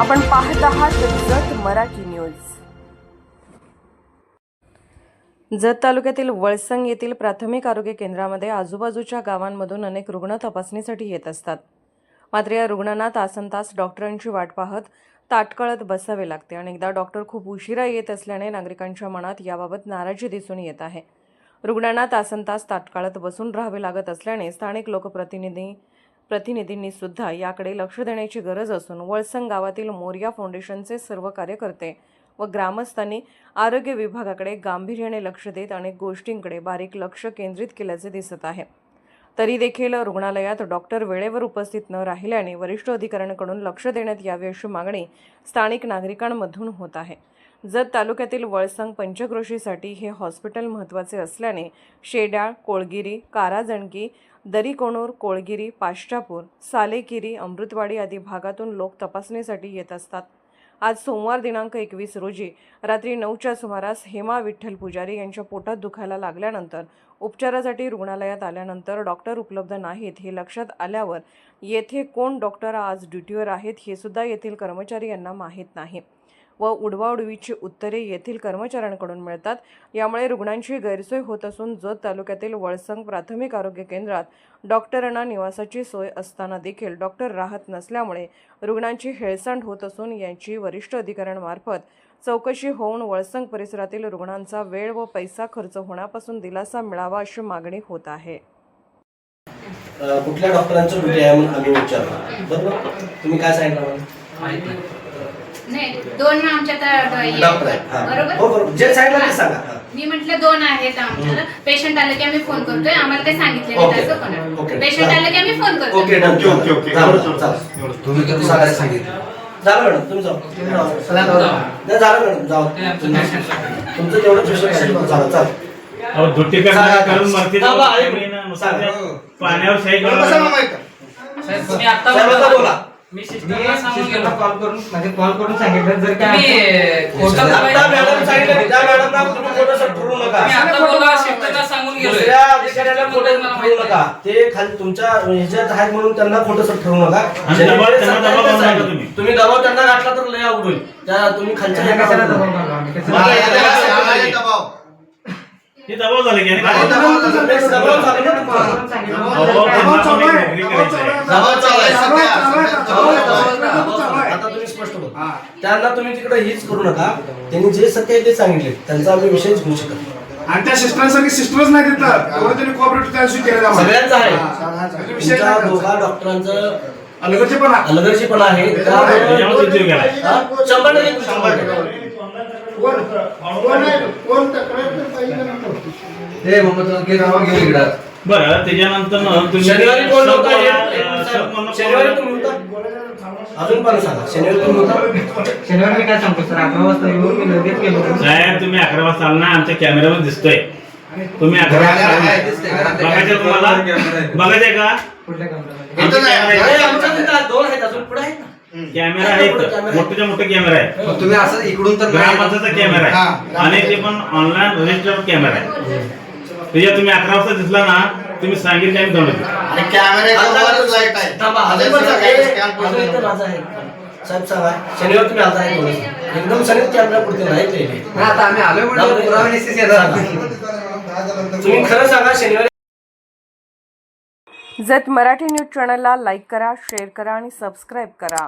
आपण पाहत आहात जत मराठी न्यूज. जत तालुक्यातील वळसंग येथील प्राथमिक आरोग्य केंद्रामध्ये आजूबाजूच्या गावांमधून अनेक रुग्ण तपासणीसाठी येत असतात. मात्र या रुग्णांना तासन तास डॉक्टरांची वाट पाहत ताटकळत बसावे लागते. अनेकदा डॉक्टर खूप उशिरा येत असल्याने नागरिकांच्या मनात याबाबत नाराजी दिसून येत आहे. रुग्णांना तासन तास ताटकाळत बसून राहावे लागत असल्याने स्थानिक लोकप्रतिनिधी प्रतिनिधींनी सुद्धा याकडे लक्ष देण्याची गरज असून वळसंग गावातील मोर्या फाउंडेशनचे सर्व कार्यकर्ते व ग्रामस्थांनी आरोग्य विभागाकडे गांभीर्याने लक्ष देत अनेक गोष्टींकडे बारीक लक्ष केंद्रित केल्याचे दिसत आहे. तरी देखील रुग्णालयात डॉक्टर वेळेवर उपस्थित न राहिल्याने वरिष्ठ अधिकाऱ्यांकडून लक्ष देण्यात यावे अशी मागणी स्थानिक नागरिकांमधून होत आहे. जत तालुक्यातील वळसंग पंचक्रोशीसाठी हे हॉस्पिटल महत्त्वाचे असल्याने शेड्याळ कोळगिरी काराजणकी दरीकोणूर कोळगिरी पाश्चापूर सालेकिरी अमृतवाडी आदी भागातून लोक तपासणीसाठी येत असतात. आज सोमवार दिनांक एकवीस रोजी रात्री नऊच्या सुमारास हेमा विठ्ठल पुजारी यांच्या पोटात दुखायला लागल्यानंतर उपचारासाठी रुग्णालयात आल्यानंतर डॉक्टर उपलब्ध नाहीत हे लक्षात आल्यावर येथे कोण डॉक्टर आज ड्युटीवर आहेत हे सुद्धा येथील कर्मचारी यांना माहीत नाही. व उडवाउडवीची उत्तरे येथील कर्मचाऱ्यांकडून मिळतात. यामुळे रुग्णांची गैरसोय होत असून जत तालुक्यातील वळसंग प्राथमिक आरोग्य केंद्रात डॉक्टरांना निवासाची सोय असताना देखील डॉक्टर राहत नसल्यामुळे रुग्णांची हेळसांड होत असून यांची वरिष्ठ अधिकाऱ्यांमार्फत चौकशी होऊन वळसंग परिसरातील रुग्णांचा वेळ व पैसा खर्च होण्यापासून दिलासा मिळावा अशी मागणी होत आहे. कुठल्या डॉक्टरांचं ड्युटी आहे म्हणून आम्ही विचारलं. बरोबर? तुम्ही काय सांगितलं? नाही दोन आमच्यात डॉक्टर हा. हो बरोबर? बरोबर. जे सांगितलं ते सांगा. हा. मी म्हटलं दोन आहेत आमच्याला. पेशंट आलं की आम्ही फोन करतोय. आम्हाला काही सांगितलं ओके. ओके. पेशंट आलं की आम्ही फोन करतो okay done. Okay, okay, okay. झालं मॅडम, झालं. तुम्ही कधी सांगायला सांगितलं? झालं मॅडम. तुम्ही जाऊ. तुम्ही जाऊ. नाही झालं मॅडम. जाऊ. तुमचं तेवढं झालं अहो दुट्टी. करणार करून ऐक. ते पाण्यावर शाही बरं, बसा मामा करणार इथं. साहेब, तुम्ही आता साहेब, आता बोला. मी मी सिस्टरला सांगून गेलो कॉल करून म्हणजे कॉल करून सांगितलं जर काय तुम्ही खोटं आता बोलायचं- मॅडम सांगितलं त्या मॅडमना तुम्ही खोटं सट ठरवू नका मी आता बोला सिस्टरला सांगून गेलोय दुसऱ्या अधिकाऱ्याला खोटं मला ठरवू माहिती नका ते खाली तुमच्या ह्याच्यात आहेत म्हणून त्यांना खोटं सट ठरवू नका आणि दबाव- त्यांना दबाव नका. तुम्ही. तुम्ही दबाव त्यांना घातला तर लय अवघड होईल त्या तुम्ही खालच्या त्यांना ह्याला कशाला दबाव? मला. हे दबाव झालं की आणि दबाव- काय? दबाव- दबाव झाला ना कॉल तुम्हाला? करून सांगितलं. अहो, त्यांना पण एक नोकरी करायची आहे. दबाव चालू आहे सध्या. सध्या दबाव- दबाव दबाव- चालू आहे. दबाव- आता तुम्ही स्पष्ट बोला त्यांना तुम्ही तिकडे हीच करू नका त्यांनी जे सत्य आहे ते सांगितले त्यांचा आम्ही विषयच घेऊ शकत नाही. आणि त्या सिस्टरांसारखी सिस्टरच नाही तिथं तेवढं त्यांनी कोऑपरेटिव्ह त्या दिवशी केलेलं आम्हाला. सगळ्यांचं आहे हा, विषय तुमच्या दोघा. डॉक्टरांचं अलगदचे पण आहे. अलगर्जीपणा आहे उद्योग. हा? शंभर टक्के शंभर टक्के. बरं त्याच्यानंतर तुम्ही शनिवारी कोण सब होता मला- सब मला- शनिवारी तुम्ही होता अजून पण सांगा शनिवारी तुम्ही होता शनिवारी मी काय सांगतो सर अकरा वाजता येऊन मी लगेच गेलो. साहेब तुम्ही अकरा वाजता आला ना आमच्या कॅमेऱ्यावर दिसतोय. तुम्ही अकरा वाजता. बघायचं तुम्हाला? बघायचंय का? दोन आहेत अजून पुढे आहेत ना. कॅमेरा आहे मोठ्याच्या मोठे कॅमेरा आहे. तुम्ही असं इकडून तर ग्रामपंचायतचा कॅमेरा हा. आहे. आणि ते पण ऑनलाईन रजिस्टर कॅमेरा आहे. त्याच्यात तुम्ही अकरा वाजता दिसला ना तुम्ही सांगितलं आम्ही जाऊन येतो. आणि कॅमेऱ्याच्या वरच लाइट आहे थांबा, आता अजून पण सगळं सांगा. काय स्कॅन अजून पडलं. इथं माझं आहे. साहेब सांगा शनिवार तुम्ही आलता आहे थोडंसं. एकदम शनिवार कॅमेरा पुढे नाही ते. नाही, आता आम्ही आलोय पुरावे निश्चित येतात. तुम्ही खरं सांगा शनिवारी जत मराठी न्यूज चॅनलला लाईक करा शेअर करा आणि सबस्क्राईब करा